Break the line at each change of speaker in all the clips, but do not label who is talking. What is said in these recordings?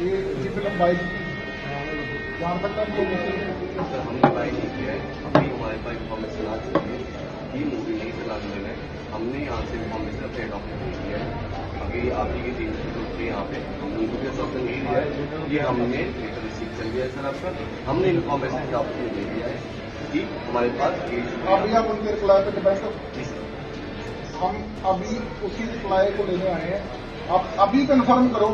ये जितना जहाँ तक का
सर हमने बाइक ही किया है अभी हमारे पास इन्फॉर्मेशन आ चुकी है। ये मूवी नहीं फ़िलहाल है। हमने यहाँ से इन्फॉर्मेशन अपने डॉक्टर को दिया है। अभी आप ही की टीम जो थे यहाँ पे हमने उनको इन्फॉर्मेशन नहीं दिया है। ये हमने लेटर रिसीव कर लिया है सर आपका। हमने इन्फॉर्मेशन डॉक्टर को दे दिया है कि हमारे पास
अभी आप उनके रिप्लाई पर डिपेंड
करो
हम अभी उसी रिप्लाई को लेने आए हैं। आप अभी कन्फर्म करो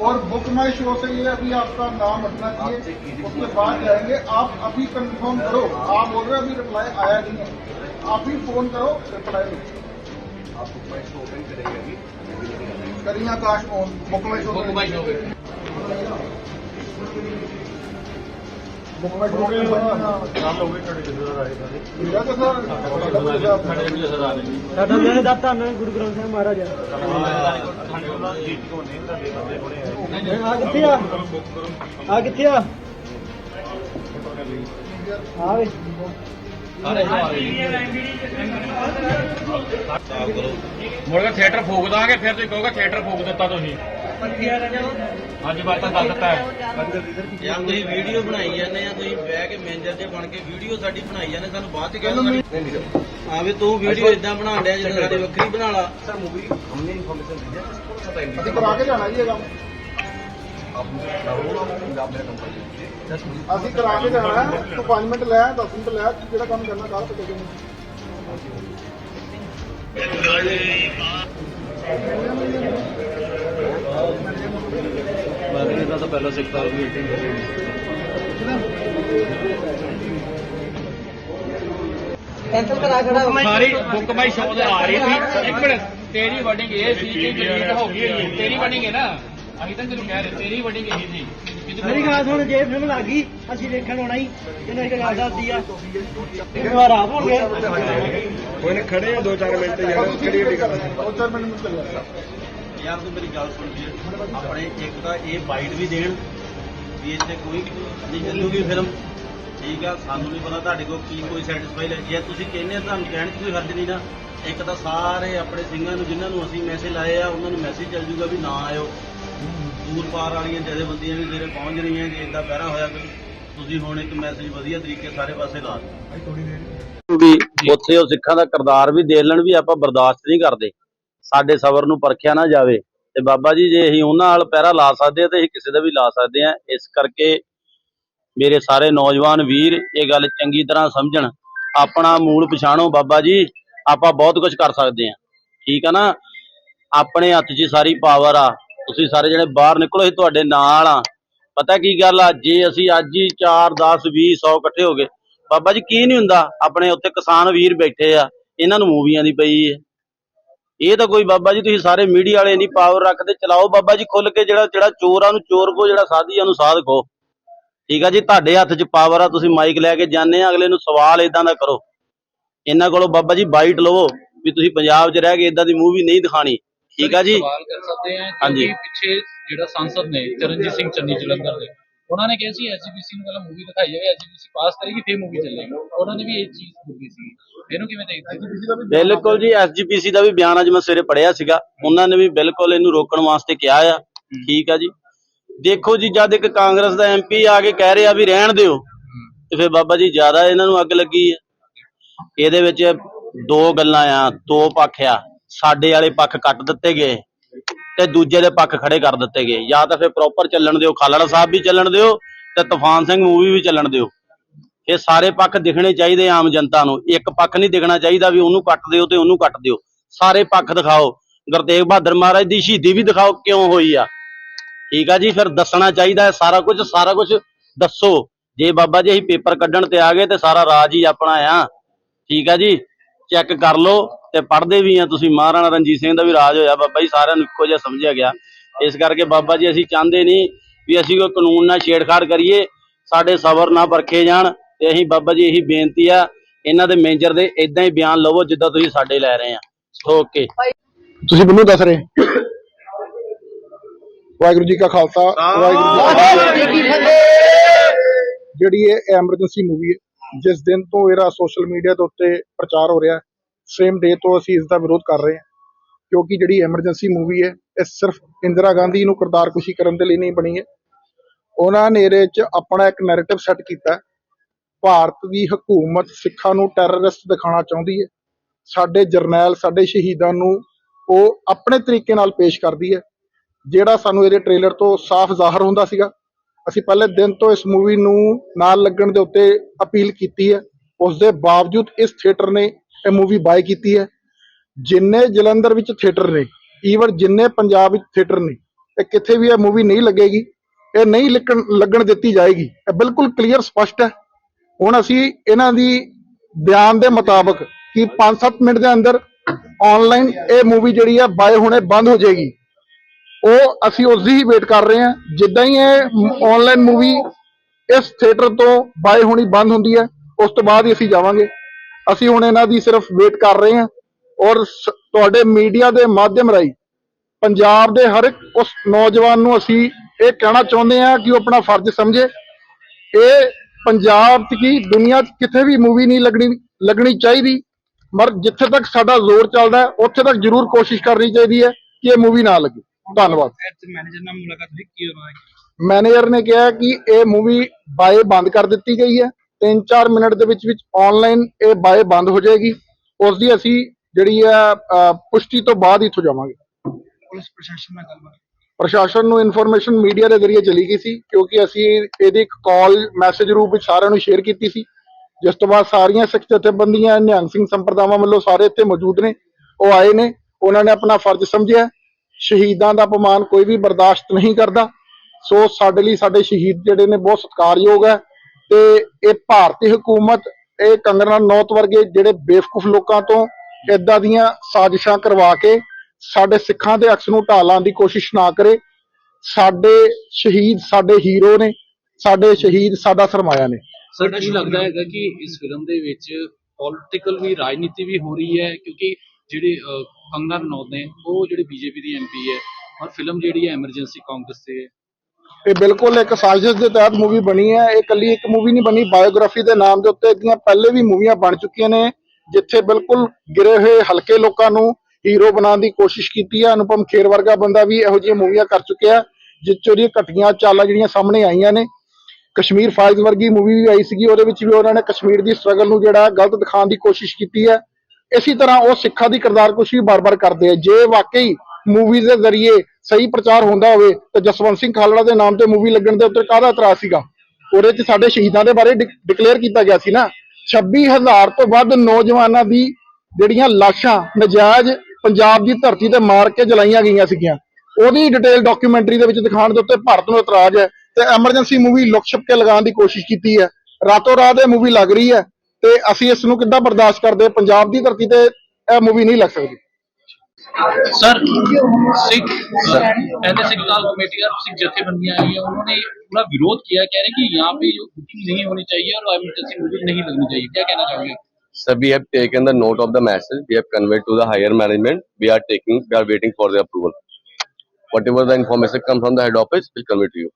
और बुक माई शो से ये अभी आपका नाम हटना चाहिए। उसके बाद जाएँगे। आप अभी कंफर्म करो। आप बोल रहे हो अभी रिप्लाई आया नहीं है। आप ही फ़ोन करो रिप्लाई दो
आप बुक माई शो ओपन करेंगे अभी।
करिए आकाश फ़ोन बुक माई शो बुक माई शो
ਸਾਡੇ
ਦਾ ਧੰਨ ਗੁਰੂ ਗ੍ਰੰਥ ਸਾਹਿਬ ਮਹਾਰਾਜ ਆ। ਕਿੱਥੇ ਕਿੱਥੇ ਵੇ।
ਕੇ ਥੀਏਟਰ ਫੂਕ ਦਾਂਗੇ ਫਿਰ ਤੁਸੀਂ ਕਹੋਗੇ ਥੀਏਟਰ ਫੂਕ ਦਿੱਤਾ ਤੁਸੀਂ। ਹਾਂਜੀ ਬਾਤਾਂ ਕਰ ਦਿੱਤਾ ਹੈ।
ਯਾਰ ਤੁਸੀਂ ਵੀਡੀਓ ਬਣਾਈ ਜਾਂਦੇ ਆ ਤੁਸੀਂ ਬਹਿ ਕੇ ਮੈਨੇਜਰ ਦੇ ਬਣ ਕੇ ਵੀਡੀਓ ਸਾਡੀ ਬਣਾਈ ਜਾਂਦੇ ਸਾਨੂੰ ਬਾਅਦ ਚ ਕਹਿੰਦੇ ਆਵੇ ਤੂੰ ਵੀਡੀਓ ਇਦਾਂ ਬਣਾ ਲਿਆ ਜਿਵੇਂ ਸਾਡੀ ਵੱਖਰੀ ਬਣਾ ਲਾ।
ਸਰ ਮੂਵੀ ਹਮਨੇ ਇਨਫੋਰਮੇਸ਼ਨ ਦਿੱਤੀ ਹੈ
ਅਸੀਂ ਕਰਾ ਕੇ ਜਾਣਾ ਜੀ ਇਹ ਕੰਮ ਅਸੀਂ ਕਰਾ ਕੇ ਜਾਣਾ ਤੂੰ 5 ਮਿੰਟ ਲੈ 10 ਮਿੰਟ ਲੈ ਜਿਹੜਾ ਕੰਮ ਕਰਨਾ ਕਰ ਤੇ ਦੇ
ਦਾ ਪਹਿਲਾਂ ਸਿੱਖਤਾ ਵੀ
ਕੈਂਸਲ ਕਰਾ ਖੜਾ
ਸਾਰੀ ਬੁੱਕ ਮਾਈ ਸ਼ੋ ਦੇ ਆ ਰਹੀ ਸੀ। ਇੱਕ ਮਿੰਟ ਤੇਰੀ ਵਰਡਿੰਗ ਇਹ ਸੀ ਕਿ ਹੋ ਗਈ ਹੈ ਤੇਰੀ ਵਰਡਿੰਗ ਹੈ ਨਾ? ਅਸੀਂ ਤਾਂ ਤੈਨੂੰ ਕਹਿ ਰਹੇ ਤੇਰੀ ਵਰਡਿੰਗ ਇਹੀ ਸੀ।
ਮੇਰੀ ਗੱਲ ਸੁਣ ਜੇ ਫਿਲਮ ਲੱਗ ਗਈ ਅਸੀਂ ਦੇਖਣ ਆਉਣਾ ਹੀ। ਜਿਹਨੇ ਇੱਕ ਗੱਲ ਦੱਸਦੀ ਆ। ਇੱਕ ਵਾਰ ਆਪ ਹੋਣਗੇ
ਕੋਈ ਖੜੇ ਆ 2-4 ਮਿੰਟ ਯਾਰ ਕਿਹੜੀ ਗੱਲ
ਉਹ ਚਾਰ ਮਿੰਟ ਮਿੰਟ ਚੱਲਿਆ
ਯਾਰ ਤੂੰ ਮੇਰੀ ਗੱਲ ਸੁਣ ਜੀ ਆਪਣੇ ਇੱਕ ਤਾਂ ਇਹ ਬਾਈਟ ਵੀ ਦੇਣ ਵੀ ਇੱਥੇ ਕੋਈ ਨਹੀਂ ਚੱਲੂਗੀ ਫਿਲਮ ਠੀਕ ਆ ਸਾਨੂੰ ਨਹੀਂ ਪਤਾ ਤੁਹਾਡੇ ਕੋਲ ਕੀ ਕੋਈ ਸੈਟੀਸਫਾਈ ਲੈ ਜੇ ਤੁਸੀਂ ਕਹਿੰਦੇ ਤੁਹਾਨੂੰ ਕਹਿਣ 'ਚ ਕੋਈ ਹਰਜ ਨਹੀਂ ਨਾ ਇੱਕ ਤਾਂ ਸਾਰੇ ਆਪਣੇ ਸਿੰਘਾਂ ਨੂੰ ਜਿਨ੍ਹਾਂ ਨੂੰ ਅਸੀਂ ਮੈਸੇਜ ਲਾਏ ਆ ਉਹਨਾਂ ਨੂੰ ਮੈਸੇਜ ਚੱਲ ਜੂਗਾ ਵੀ ਨਾ ਆਇਓ। ਦੂਰ ਪਾਰ ਵਾਲੀਆਂ ਜਥੇਬੰਦੀਆਂ ਵੀ ਤੇਰੇ ਪਹੁੰਚ ਰਹੀਆਂ ਕਿ ਇਦਾਂ ਪਹਿਰਾ ਹੋਇਆ ਕਿ ਤੁਸੀਂ ਹੁਣ ਇੱਕ ਮੈਸੇਜ ਵਧੀਆ ਤਰੀਕੇ ਸਾਰੇ ਪਾਸੇ ਲਾ ਦਿਓ।
ਵੀ ਉੱਥੇ ਉਹ ਸਿੱਖਾਂ ਦਾ ਕਰਤਾਰ ਵੀ ਦੇਖ ਲੈਣ ਵੀ ਆਪਾਂ ਬਰਦਾਸ਼ਤ ਨਹੀਂ ਕਰਦੇ। ਸਾਡੇ ਸਬਰ ਨੂੰ ਪਰਖਿਆ ਨਾ ਜਾਵੇ। ਤੇ ਬਾਬਾ ਜੀ, ਜੇ ਅਸੀਂ ਉਹਨਾਂ ਨਾਲ ਪਹਿਰਾ ਲਾ ਸਕਦੇ ਆ ਤੇ ਅਸੀਂ ਕਿਸੇ ਦਾ ਵੀ ਲਾ ਸਕਦੇ ਆ ਇਸ ਕਰਕੇ ਮੇਰੇ ਸਾਰੇ ਨੌਜਵਾਨ ਵੀਰ, ਇਹ ਗੱਲ ਚੰਗੀ ਤਰ੍ਹਾਂ ਸਮਝਣ। ਆਪਣਾ ਮੂਲ ਪਛਾਣੋ ਬਾਬਾ ਜੀ, ਆਪਾਂ ਬਹੁਤ ਕੁਝ ਕਰ ਸਕਦੇ ਆ ਠੀਕ ਆ ਨਾ? ਆਪਣੇ ਹੱਥ 'ਚ ਸਾਰੀ ਪਾਵਰ ਆ। ਤੁਸੀਂ ਸਾਰੇ ਜਣੇ ਬਾਹਰ ਨਿਕਲੋ, ਅਸੀਂ ਤੁਹਾਡੇ ਨਾਲ ਆ। ਪਤਾ ਕੀ ਗੱਲ ਆ? ਜੇ ਅਸੀਂ ਅੱਜ ਹੀ 4 10 20 100 ਇਕੱਠੇ ਹੋ ਗਏ, ਬਾਬਾ ਜੀ, ਕੀ ਨਹੀਂ ਹੁੰਦਾ? ਆਪਣੇ ਉੱਤੇ ਕਿਸਾਨ ਵੀਰ ਬੈਠੇ ਆ। ਇਹਨਾਂ ਨੂੰ ਮੂਵੀਆਂ ਦੀ ਪਈ ਹੈ ਇਹ ਤਾਂ ਕੋਈ ਬਾਬਾ ਜੀ ਤੁਸੀਂ ਸਾਰੇ ਮੀਡੀਆ ਵਾਲੇ ਨਹੀਂ ਪਾਵਰ ਰੱਖਦੇ ਚਲਾਓ ਬਾਬਾ ਜੀ ਖੁੱਲ ਕੇ ਜਿਹੜਾ ਜਿਹੜਾ ਚੋਰ ਉਹਨੂੰ ਚੋਰ ਕੋ ਜਿਹੜਾ ਸਾਧੀਆਂ ਨੂੰ ਸਾਧ ਕੋ। ਠੀਕ ਆ ਜੀ ਤੁਹਾਡੇ ਹੱਥ 'ਚ ਪਾਵਰ ਆ ਤੁਸੀਂ ਮਾਈਕ ਲੈ ਕੇ ਜਾਂਦੇ ਆ ਅਗਲੇ ਨੂੰ ਸਵਾਲ ਇਦਾਂ ਦਾ ਕਰੋ। ਇਹਨਾਂ ਕੋਲੋਂ ਬਾਬਾ ਜੀ ਬਾਈਟ ਲਵੋ ਵੀ ਤੁਸੀਂ ਪੰਜਾਬ 'ਚ ਰਹਿ ਕੇ ਇਦਾਂ ਦੀ ਮੂਵੀ ਨਹੀਂ ਦਿਖਾਣੀ। ਠੀਕ ਆ ਜੀ?
ਸਵਾਲ ਕਰ ਸਕਦੇ ਆ
ਹਾਂਜੀ।
ਪਿੱਛੇ ਜਿਹੜਾ ਸੰਸਦ ਨੇ ਚਰਨਜੀਤ ਸਿੰਘ ਚੰਨੀ ਜਲੰਧਰ ਦੇ ਉਹਨਾਂ ਨੇ ਕਿਹਾ ਸੀ ਐਸਜੀਪੀਸੀ ਨੂੰ ਪਹਿਲਾਂ ਮੂਵੀ ਦਿਖਾਈ ਜਾਵੇ ਐਸਜੀਪੀਸੀ ਪਾਸ ਕਰੇਗੀ ਫਿਰ ਮੂਵੀ ਚੱਲੇਗੀ। ਉਹਨਾਂ ਨੇ ਵੀ ਇਹ ਚੀਜ਼ ਬੋਲੀ ਸੀ। ਇਹਨੂੰ ਕਿਵੇਂ ਦੇਖਦੇ
ਬਿਲਕੁਲ ਜੀ ਐਸਜੀਪੀਸੀ ਦਾ ਵੀ ਬਿਆਨ ਅੱਜ ਮੈਂ ਸਵੇਰੇ ਪੜਿਆ ਸੀਗਾ। ਉਹਨਾਂ ਨੇ ਵੀ ਬਿਲਕੁਲ ਇਹਨੂੰ ਰੋਕਣ ਵਾਸਤੇ ਕਿਹਾ ਆ। ਠੀਕ ਆ ਜੀ। ਦੇਖੋ ਜੀ ਜਦ ਇੱਕ ਕਾਂਗਰਸ ਦਾ ਐਮਪੀ ਆ ਕੇ ਕਹਿ ਰਿਹਾ ਵੀ ਰਹਿਣ ਦਿਓ ਤੇ ਫਿਰ ਬਾਬਾ ਜੀ ਜ਼ਿਆਦਾ ਇਹਨਾਂ ਨੂੰ ਅੱਗ ਲੱਗੀ ਹੈ ਇਹਦੇ ਵਿੱਚ ਦੋ ਗੱਲਾਂ ਆ ਦੋ ਪੱਖ ਆ। ਸਾਡੇ ਵਾਲੇ ਪੱਖ ਕੱਟ ਦਿੱਤੇ ਗਏ। ਤੇ ਦੂਜੇ ਦੇ ਪੱਖ ਖੜੇ ਕਰ ਦਿੱਤੇ ਗਏ। ਜਾਂ ਤਾਂ ਫਿਰ ਪ੍ਰੋਪਰ ਚੱਲਣ ਦਿਓ, ਖਾਲੜਾ ਸਾਹਿਬ ਵੀ ਚੱਲਣ ਦਿਓ ਤੇ ਤੂਫਾਨ ਸਿੰਘ ਮੂਵੀ ਵੀ ਚੱਲਣ ਦਿਓ। ਇਹ ਸਾਰੇ ਪੱਖ ਦਿਖਣੇ ਚਾਹੀਦੇ ਆਮ ਜਨਤਾ ਨੂੰ। ਇੱਕ ਪੱਖ ਨਹੀਂ ਦਿਖਣਾ ਚਾਹੀਦਾ ਵੀ ਉਹਨੂੰ ਕੱਟ ਦਿਓ ਤੇ ਉਹਨੂੰ ਕੱਟ ਦਿਓ। ਸਾਰੇ ਪੱਖ ਦਿਖਾਓ। ਗੁਰਤੇਗ ਬਹਾਦਰ ਮਹਾਰਾਜ ਦੀ ਸ਼ਹੀਦੀ ਵੀ ਦਿਖਾਓ ਕਿਉਂ ਹੋਈ ਆ। ਠੀਕ ਆ ਜੀ, ਫਿਰ ਦੱਸਣਾ ਚਾਹੀਦਾ ਸਾਰਾ ਕੁਝ ਸਾਰਾ ਕੁਝ ਦੱਸੋ। ਜੇ ਬਾਬਾ ਜੀ ਅਸੀਂ ਪੇਪਰ ਕੱਢਣ ਤੇ ਆ ਗਏ ਤੇ ਸਾਰਾ ਰਾਜ ਹੀ ਆਪਣਾ ਆ। ਠੀਕ ਆ ਜੀ। ਚੈੱਕ ਕਰ ਲਓ ਤੇ ਪੜ੍ਹਦੇ ਵੀ ਆ ਤੁਸੀਂ। ਮਹਾਰਾਣਾ ਰਣਜੀਤ ਸਿੰਘ ਦਾ ਵੀ ਰਾਜ ਹੋਇਆ ਬਾਬਾ ਜੀ ਸਾਰਿਆਂ ਨੂੰ ਇੱਕੋ ਜਿਹਾ ਸਮਝਿਆ ਗਿਆ। ਇਸ ਕਰਕੇ ਬਾਬਾ ਜੀ ਅਸੀਂ ਚਾਹੁੰਦੇ ਨਹੀਂ ਵੀ ਅਸੀਂ ਕੋਈ ਕਾਨੂੰਨ ਨਾਲ ਛੇੜਖਾੜ ਕਰੀਏ ਸਾਡੇ ਸਬਰ ਨਾ ਪਰਖੇ ਜਾਣ। ਤੇ ਅਸੀਂ ਬਾਬਾ ਜੀ ਇਹੀ ਬੇਨਤੀ ਆ ਇਹਨਾਂ ਦੇ ਮੈਨੇਜਰ ਦੇ ਇਦਾਂ ਹੀ ਬਿਆਨ ਲਵੋ ਜਿੱਦਾਂ ਤੁਸੀਂ ਸਾਡੇ ਲੈ ਰਹੇ ਆ। ਓਕੇ।
ਤੁਸੀਂ ਮੈਨੂੰ ਦੱਸ ਰਹੇ? ਵਾਹਿਗੁਰੂ ਜੀ ਕਾ ਖਾਲਸਾ ਵਾਹਿਗੁਰੂ ਜੀ ਕੀ ਫਤਿਹ। ਜਿਹੜੀ ਇਹ ਐਮਰਜੈਂਸੀ ਮੂਵੀ ਹੈ ਜਿਸ ਦਿਨ ਤੋਂ ਇਹਦਾ ਸੋਸ਼ਲ ਮੀਡੀਆ ਦੇ ਉੱਤੇ ਪ੍ਰਚਾਰ ਹੋ ਰਿਹਾ ਸੇਮ ਡੇ ਤੋਂ ਅਸੀਂ ਇਸ ਦਾ ਵਿਰੋਧ ਕਰ ਰਹੇ ਹਾਂ। ਕਿਉਂਕਿ ਜਿਹੜੀ ਐਮਰਜੈਂਸੀ ਮੂਵੀ ਹੈ, ਇਹ ਸਿਰਫ ਇੰਦਰਾ ਗਾਂਧੀ ਨੂੰ ਕਰਤਾਰਕੁਸ਼ੀ ਕਰਨ ਦੇ ਲਈ ਨਹੀਂ ਬਣੀ ਹੈ। ਉਹਨਾਂ ਨੇ ਇਹਦੇ 'ਚ ਆਪਣਾ ਇੱਕ ਨੈਰੇਟਿਵ ਸੈੱਟ ਕੀਤਾ ਭਾਰਤ ਦੀ ਹਕੂਮਤ ਸਿੱਖਾਂ ਨੂੰ ਟੈਰਰਿਸਟ ਦਿਖਾਉਣਾ ਚਾਹੁੰਦੀ ਹੈ। ਸਾਡੇ ਜਰਨੈਲ, ਸਾਡੇ ਸ਼ਹੀਦਾਂ ਨੂੰ ਉਹ ਆਪਣੇ ਤਰੀਕੇ ਨਾਲ ਪੇਸ਼ ਕਰਦੀ ਹੈ। ਜਿਹੜਾ ਸਾਨੂੰ ਇਹਦੇ ਟ੍ਰੇਲਰ ਤੋਂ ਸਾਫ਼ ਜ਼ਾਹਰ ਹੁੰਦਾ ਸੀਗਾ ਅਸੀਂ ਪਹਿਲੇ ਦਿਨ ਤੋਂ ਇਸ ਮੂਵੀ ਨੂੰ ਨਾਲ ਲੱਗਣ ਦੇ ਉੱਤੇ ਅਪੀਲ ਕੀਤੀ ਹੈ। ਉਸ ਦੇ ਬਾਵਜੂਦ ਇਸ ਥੀਏਟਰ ਨੇ ਇਹ ਮੂਵੀ ਬਾਏ ਕੀਤੀ ਹੈ। ਜਿੰਨੇ ਜਲੰਧਰ ਵਿੱਚ ਥੀਏਟਰ ਨੇ ਈਵਨ ਜਿੰਨੇ ਪੰਜਾਬ ਵਿੱਚ ਥੀਏਟਰ ਨੇ, ਇਹ ਕਿੱਥੇ ਵੀ ਇਹ ਮੂਵੀ ਨਹੀਂ ਲੱਗੇਗੀ, ਇਹ ਨਹੀਂ ਲੱਗਣ ਲੱਗਣ ਦਿੱਤੀ ਜਾਏਗੀ। ਇਹ ਬਿਲਕੁਲ ਕਲੀਅਰ ਸਪਸ਼ਟ ਹੈ। ਹੁਣ ਅਸੀਂ ਇਹਨਾਂ ਦੀ ਬਿਆਨ ਦੇ ਮੁਤਾਬਕ ਕਿ 5-7 ਮਿੰਟ ਦੇ ਅੰਦਰ ਆਨਲਾਈਨ ਇਹ ਮੂਵੀ ਜਿਹੜੀ ਹੈ ਬਾਏ ਹੋਣੇ ਬੰਦ ਹੋ ਜਾਏਗੀ। ਉਹ ਅਸੀਂ ਉਸ ਦੀ ਹੀ ਵੇਟ ਕਰ ਰਹੇ ਹਾਂ। ਜਿੱਦਾਂ ਹੀ ਇਹ ਆਨਲਾਈਨ ਮੂਵੀ ਇਸ ਥੀਏਟਰ ਤੋਂ ਬਾਏ ਹੋਣੀ ਬੰਦ ਹੁੰਦੀ ਹੈ, ਉਸ ਤੋਂ ਬਾਅਦ ਹੀ ਅਸੀਂ ਜਾਵਾਂਗੇ। ਅਸੀਂ ਹੁਣ ਇਹਨਾਂ ਦੀ ਸਿਰਫ ਵੇਟ ਕਰ ਰਹੇ ਹਾਂ ਔਰ ਸ- ਤੁਹਾਡੇ ਮੀਡੀਆ ਦੇ ਮਾਧਿਅਮ ਰਾਹੀਂ ਪੰਜਾਬ ਦੇ ਹਰ ਇੱਕ ਉਸ ਨੌਜਵਾਨ ਨੂੰ ਅਸੀਂ ਇਹ ਕਹਿਣਾ ਚਾਹੁੰਦੇ ਹਾਂ ਕਿ ਉਹ ਆਪਣਾ ਫਰਜ਼ ਸਮਝੇ। ਇਹ ਪੰਜਾਬ 'ਚ ਕੀ, ਦੁਨੀਆ 'ਚ ਕਿਤੇ ਵੀ ਮੂਵੀ ਨਹੀਂ ਲੱਗਣੀ ਲੱਗਣੀ ਚਾਹੀਦੀ। ਮਰ, ਜਿੱਥੇ ਤੱਕ ਸਾਡਾ ਜ਼ੋਰ ਚੱਲਦਾ, ਉੱਥੇ ਤੱਕ ਜ਼ਰੂਰ ਕੋਸ਼ਿਸ਼ ਕਰਨੀ ਚਾਹੀਦੀ ਹੈ ਕਿ ਇਹ ਮੂਵੀ ਨਾ ਲੱਗੇ। ਧੰਨਵਾਦ।
ਮੈਨੇਜਰ ਨਾਲ ਮੁਲਾਕਾਤ ਹੋਈ ਕੀ ਹੋਣਾ
ਮੈਨੇਜਰ ਨੇ ਕਿਹਾ ਕਿ ਇਹ ਮੂਵੀ ਬਾਏ ਬੰਦ ਕਰ ਦਿੱਤੀ ਗਈ ਹੈ। 3-4 ਮਿੰਟ ਦੇ ਵਿੱਚ ਵਿੱਚ ਆਨਲਾਈਨ ਇਹ ਬਾਏ ਬੰਦ ਹੋ ਜਾਏਗੀ। ਉਸ ਦੀ ਅਸੀਂ ਜਿਹੜੀ ਹੈ ਪੁਸ਼ਟੀ ਤੋਂ ਬਾਅਦ ਇੱਥੋਂ ਜਾਵਾਂਗੇ।
ਪੁਲਿਸ ਪ੍ਰਸ਼ਾਸਨ ਨਾਲ ਗੱਲਬਾਤ।
ਪ੍ਰਸ਼ਾਸਨ ਨੂੰ ਇਨਫੋਰਮੇਸ਼ਨ ਮੀਡੀਆ ਦੇ ਜ਼ਰੀਏ ਚਲੀ ਗਈ ਸੀ ਕਿਉਂਕਿ ਅਸੀਂ ਇਹਦੀ ਇੱਕ ਕਾਲ ਮੈਸੇਜ ਰੂਪ ਵਿੱਚ ਸਾਰਿਆਂ ਨੂੰ ਸ਼ੇਅਰ ਕੀਤੀ ਸੀ। ਜਿਸ ਤੋਂ ਬਾਅਦ ਸਾਰੀਆਂ ਸਿੱਖ ਜਥੇਬੰਦੀਆਂ ਨਿਹੰਗ ਸਿੰਘ ਸੰਪਰਦਾਵਾਂ ਵੱਲੋਂ ਸਾਰੇ ਇੱਥੇ ਮੌਜੂਦ ਨੇ। ਉਹ ਆਏ ਨੇ। ਉਹਨਾਂ ਨੇ ਆਪਣਾ ਫਰਜ਼ ਸਮਝਿਆ। ਸ਼ਹੀਦਾਂ ਦਾ ਅਪਮਾਨ ਕੋਈ ਵੀ ਬਰਦਾਸ਼ਤ ਨਹੀਂ ਕਰਦਾ। ਸੋ ਸਾਡੇ ਲਈ ਸਾਡੇ ਸ਼ਹੀਦ ਜਿਹੜੇ ਨੇ ਬਹੁਤ ਸਤਿਕਾਰਯੋਗ ਹੈ ਤੇ ਇਹ ਭਾਰਤੀ ਹਕੂਮਤ, ਇਹ ਕੰਗਨਾ ਨੌਤ ਵਰਗੇ ਜਿਹੜੇ ਬੇਵਕੂਫ ਲੋਕਾਂ ਤੋਂ ਏਦਾਂ ਦੀਆਂ ਸਾਜ਼ਿਸ਼ਾਂ ਕਰਵਾ ਕੇ ਸਾਡੇ ਸਿੱਖਾਂ ਦੇ ਅਕਸ ਨੂੰ ਢਾਲਾਂ ਦੀ ਕੋਸ਼ਿਸ਼ ਨਾ ਕਰੇ। ਸਾਡੇ ਸ਼ਹੀਦ, ਸਾਡੇ ਹੀਰੋ ਨੇ, ਸਾਡੇ ਸ਼ਹੀਦ ਸਾਡਾ ਸਰਮਾਇਆ ਨੇ।
ਸਰ, ਕੀ ਲੱਗਦਾ ਹੈਗਾ ਕਿ ਇਸ ਫਿਲਮ ਦੇ ਵਿੱਚ ਪੋਲਿਟੀਕਲ ਵੀ, ਰਾਜਨੀਤੀ ਵੀ ਹੋ ਰਹੀ ਹੈ, ਕਿਉਂਕਿ ਜਿਹੜੇ ਕੰਗਨਾ ਰਣੌਤ ਨੇ, ਉਹ ਜਿਹੜੇ ਬੀਜੇਪੀ ਦੀ ਐਮਪੀ ਹੈ ਔਰ ਫਿਲਮ ਜਿਹੜੀ ਹੈ ਐਮਰਜੈਂਸੀ ਕਾਂਗਰਸ ਤੇ ਹੈ।
ਇਹ ਬਿਲਕੁਲ ਇੱਕ ਸਾਜ਼ਿਸ਼ ਦੇ ਤਹਿਤ ਮੂਵੀ ਬਣੀ ਹੈ। ਇਹ ਕੱਲੀ ਇੱਕ ਮੂਵੀ ਨਹੀਂ ਬਣੀ ਬਾਇਓਗ੍ਰਾਫੀ ਦੇ ਨਾਮ ਦੇ ਉੱਤੇ ਇਹਦੀਆਂ ਪਹਿਲੇ ਵੀ ਮੂਵੀਆਂ ਬਣ ਚੁੱਕੀਆਂ ਨੇ, ਜਿੱਥੇ ਬਿਲਕੁਲ ਗਿਰੇ ਹੋਏ ਹਲਕੇ ਲੋਕਾਂ ਨੂੰ ਹੀਰੋ ਬਣਾਉਣ ਦੀ ਕੋਸ਼ਿਸ਼ ਕੀਤੀ ਹੈ। ਅਨੁਪਮ ਖੇਰ ਵਰਗਾ ਬੰਦਾ ਵੀ ਇਹੋ ਜਿਹੀਆਂ ਮੂਵੀਆਂ ਕਰ ਚੁੱਕਿਆ ਜਿਸ 'ਚ ਉਹਦੀਆਂ ਘਟੀਆਂ ਚਾਲਾਂ ਜਿਹੜੀਆਂ ਸਾਹਮਣੇ ਆਈਆਂ ਨੇ। ਕਸ਼ਮੀਰ ਫਾਈਲਸ ਵਰਗੀ ਮੂਵੀ ਵੀ ਆਈ ਸੀਗੀ, ਉਹਦੇ ਵਿੱਚ ਵੀ ਉਹਨਾਂ ਨੇ ਕਸ਼ਮੀਰ ਦੀ ਸਟਰਗਲ ਨੂੰ ਜਿਹੜਾ ਗਲਤ ਦਿਖਾਉਣ ਦੀ ਕੋਸ਼ਿਸ਼ ਕੀਤੀ ਹੈ। ਇਸੇ ਤਰ੍ਹਾਂ ਉਹ ਸਿੱਖਾਂ ਦੀ ਕਿਰਦਾਰਕੁਸ਼ੀ ਵੀ ਬਾਰ-ਬਾਰ ਕਰਦੇ ਆ। ਜੇ ਵਾਕਈ ਮੂਵੀ ਦੇ ਜ਼ਰੀਏ ਸਹੀ ਪ੍ਰਚਾਰ ਹੁੰਦਾ ਹੋਵੇ, ਤਾਂ ਜਸਵੰਤ ਸਿੰਘ ਖਾਲੜਾ ਦੇ ਨਾਮ ਤੇ ਮੂਵੀ ਲੱਗਣ ਦੇ ਉੱਤੇ ਕਾਹਦਾ ਇਤਰਾਜ਼ ਸੀਗਾ? ਉਹਦੇ 'ਚ ਸਾਡੇ ਸ਼ਹੀਦਾਂ ਦੇ ਬਾਰੇ ਡਿਕਲੇਅਰ ਕੀਤਾ ਗਿਆ ਸੀ ਨਾ। 26000 ਤੋਂ ਵੱਧ ਨੌਜਵਾਨਾਂ ਦੀ ਜਿਹੜੀਆਂ ਲਾਸ਼ਾਂ, ਨਜਾਇਜ਼ ਪੰਜਾਬ ਦੀ ਧਰਤੀ ਤੇ ਮਾਰ ਕੇ ਜਲਾਈਆਂ ਗਈਆਂ ਸੀਗੀਆਂ। ਉਹਦੀ ਡਿਟੇਲ ਡਾਕੂਮੈਂਟਰੀ ਦੇ ਵਿੱਚ ਦਿਖਾਉਣ ਦੇ ਉੱਤੇ ਭਾਰਤ ਨੂੰ ਇਤਰਾਜ਼ ਹੈ ਤੇ ਐਮਰਜੈਂਸੀ ਮੂਵੀ ਲੁਕ ਛਿਪ ਕੇ ਲਗਾਉਣ ਦੀ ਕੋਸ਼ਿਸ਼ ਕੀਤੀ ਹੈ। ਰਾਤੋਂ ਰਾਤ ਇਹ ਮੂਵੀ ਲੱਗ ਰਹੀ ਹੈ। ਤੇ ਅਸੀਂ ਇਸ ਨੂੰ ਕਿੱਦਾਂ ਬਰਦਾਸ਼ਤ ਕਰਦੇ ਪੰਜਾਬ ਦੀ ਧਰਤੀ ਤੇ ਇਹ ਮੂਵੀ ਨਹੀਂ ਲੱਗ ਸਕਦੀ
sir Sikh N S Lal committee और सिख जथेबंदियां आई हैं उन्होंने पूरा विरोध किया कह रहे हैं कि यहाँ पे जो बुकिंग नहीं होनी चाहिए और एमरजेंसी मूवी नहीं लगनी चाहिए क्या कहना चाहोगे
Sir, we have taken the note of the message. We have conveyed to the higher management. We are taking, we are waiting for the approval. Whatever the information comes from the head office, we'll convey to you.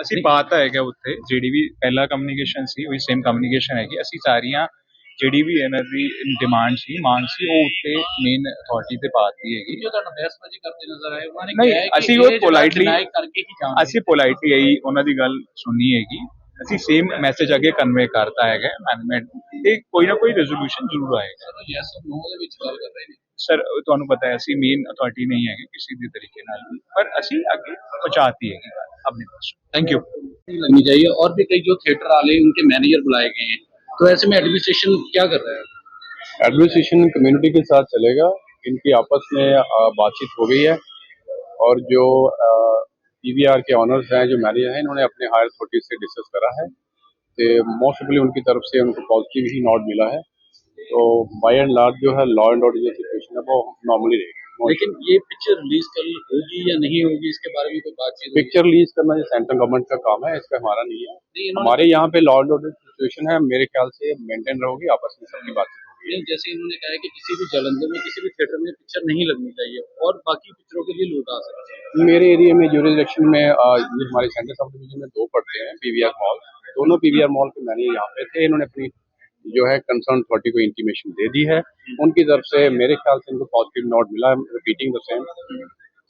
ਅਸੀਂ ਪਾਤਾ ਹੈਗਾ ਉੱਥੇ ਜਿਹੜੀ ਵੀ ਪਹਿਲਾ communication ਸੀ ਉਹੀ same communication ਹੈਗੀ। ਅਸੀਂ ਸਾਰੀਆਂ ਜਿਹੜੀ ਵੀ ਇਹਨਾਂ ਦੀ ਡਿਮਾਂਡ ਸੀ ਮੰਗ ਸੀ ਉਹ ਉੱਤੇ ਮੇਨ ਅਥਾਰਟੀ ਤੇ ਪਾਤੀ ਹੈਗੀ।
जो ਤੁਹਾਡਾ ਬਹਿਸਬਾਜ਼ੀ ਕਰਦੇ ਨਜ਼ਰ ਆਏ ਉਹਨਾਂ ਨੇ ਕਿਹਾ ਹੈ ਕਿ
ਅਸੀਂ ਉਹ
ਕਰਕੇ ਹੀ ਜਾਣਗੇ।
ਅਸੀਂ ਪੋਲਾਈਟਲੀ ਆਈ ਉਹਨਾਂ ਦੀ ਗੱਲ ਸੁਣੀ ਹੈਗੀ। ਅਸੀਂ ਸੇਮ ਮੈਸੇਜ ਅੱਗੇ ਕਨਵੇ ਕਰਤਾ ਹੈਗਾ ਮੈਨੇਜਮੈਂਟ ਤੇ ਕੋਈ ਨਾ ਕੋਈ ਰੈਜ਼ੋਲੂਸ਼ਨ ਜ਼ਰੂਰ ਆਏਗਾ
ਯੈਸ ਔਰ ਨੋ ਦੇ ਵਿੱਚ ਗੱਲ ਕਰ ਰਹੇ ਨੇ
ਸਰ ਤੁਹਾਨੂੰ ਪਤਾ ਹੈ ਅਸੀਂ ਮੇਨ ਅਥਾਰਟੀ ਨਹੀਂ ਹੈਗੇ ਕਿਸੇ ਵੀ ਤਰੀਕੇ ਨਾਲ ਵੀ ਪਰ ਅਸੀਂ ਅੱਗੇ ਪਹੁੰਚਾਤੀ ਹੈਗੀ ਗੱਲ ਆਪਣੇ ਪਾਸ ਥੈਂਕ ਯੂ
नहीं लगनी चाहिए और भी कई जो थिएटर वाले उनके मैनेजर बुलाए गए हैं तो ऐसे में एडमिनिस्ट्रेशन क्या कर रहा है
एडमिनिस्ट्रेशन कम्युनिटी के साथ चलेगा इनकी आपस में अ, बातचीत हो गई है और जो पीवीआर के ऑनर्स हैं जो मैनेजर हैं इन्होंने अपने हायर अथॉरिटी से डिस्कस करा है। तो मोस्टली उनकी तरफ़ से उनको पॉजिटिव ही नोट मिला है। तो बाई एंड लार्ज जो है लॉ एंड ऑर्डर जो सिचुएशन है वो नॉर्मली रहेगी।
लेकिन ये पिक्चर रिलीज़ कल होगी या नहीं होगी इसके बारे में कोई बातचीत?
पिक्चर रिलीज़ करना ये सेंट्रल गवर्नमेंट का काम है इसका हमारा नहीं है। हमारे यहाँ पे लॉ एंड ऑर्डर सिचुएशन है मेरे ख्याल से मेंटेन रहोगी आपस में सबकी बातचीत
जैसे इन्होंने कहा है कि किसी भी जलंधर में किसी भी थिएटर में पिक्चर नहीं लगनी चाहिए और बाकी पिक्चरों के लिए लोग आ सकते हैं।
मेरे एरिया में यूरिस्डिक्शन में ये हमारे सेंटर सब डिवीज़न में दो पड़ते हैं पीवीआर मॉल दोनों पीवीआर मॉल के मैनेजर यहाँ पे थे इन्होंने अपनी जो है कंसर्न अथॉरिटी को इंटीमेशन दे दी है। उनकी तरफ़ से मेरे ख्याल से इनको पॉजिटिव नोट मिला है रिपीटिंग द सेम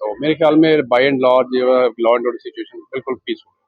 तो मेरे ख्याल में बाय एंड लॉ जो है लॉ एंड ऑर्डर सिचुएशन बिल्कुल पीसफुल